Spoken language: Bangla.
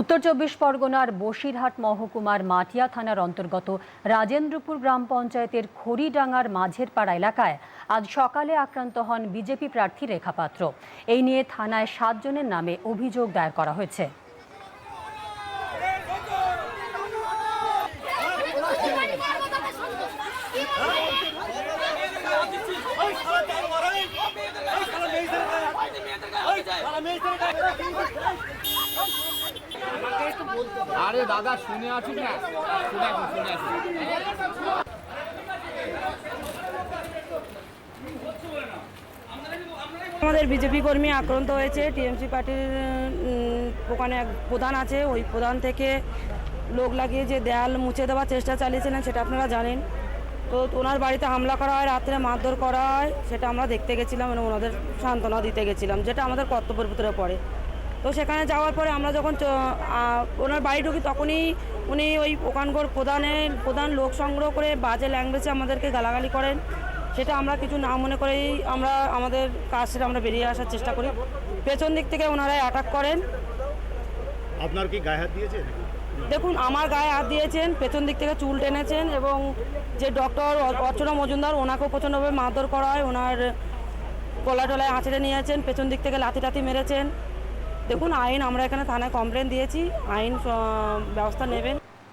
উত্তর চব্বিশ পরগনার বসিরহাট মহকুমার মাটিয়া থানার অন্তর্গত রাজেন্দ্রপুর গ্রাম পঞ্চায়েতের খড়িডাঙ্গার মাঝের পাড়া এলাকায় আজ সকালে আক্রান্ত হন বিজেপি প্রার্থী রেখা পাত্র এই নিয়ে থানায় সাতজনের নামে অভিযোগ দায়ের করা হয়েছে আরে দাদা, শুনে আছিস না। শুনে আসুন শুনে আসুন। আমাদের বিজেপি কর্মী আক্রান্ত হয়েছে। টিএমসি পার্টির ওখানে এক প্রধান আছে। ওই প্রধান থেকে লোক লাগিয়ে যে দেয়াল মুছে দেওয়ার চেষ্টা চালিয়েছিলেন, সেটা আপনারা জানেন। তো ওনার বাড়িতে হামলা করা হয়, রাত্রে মারধর করা হয়, সেটা আমরা দেখতে গেছিলাম এবং ওনাদের সান্ত্বনা দিতে গেছিলাম, যেটা আমাদের কর্তব্যের ভিতরে পড়ে। তো সেখানে যাওয়ার পরে আমরা যখন ওনার বাড়ি ঢুকি তখনই উনি ওই ওখানকার প্রধানের প্রধান লোক সংগ্রহ করে বাজে ল্যাঙ্গুয়েজে আমাদেরকে গালাগালি করেন। সেটা আমরা কিছু না মনে করেই আমরা আমাদের কাজ সেটা আমরা বেরিয়ে আসার চেষ্টা করি। পেছন দিক থেকে ওনারাই অ্যাটাক করেন। আপনার কি গায়ে হাত দিয়েছে দেখুন আমার গায়ে হাত দিয়েছেন পেছন দিক থেকে চুল টেনেছেন এবং যে ডক্টর অর্চনা মজুমদার ওনাকেও প্রচণ্ডভাবে মারধর করা হয় ওনার গলা টলায় আঁচড়ে নিয়েছেন পেছন দিক থেকে লাথি টাথি মেরেছেন। দেখুন আইন আমরা এখানে থানায় কমপ্লেন দিয়েছি আইন ব্যবস্থা নেবেন।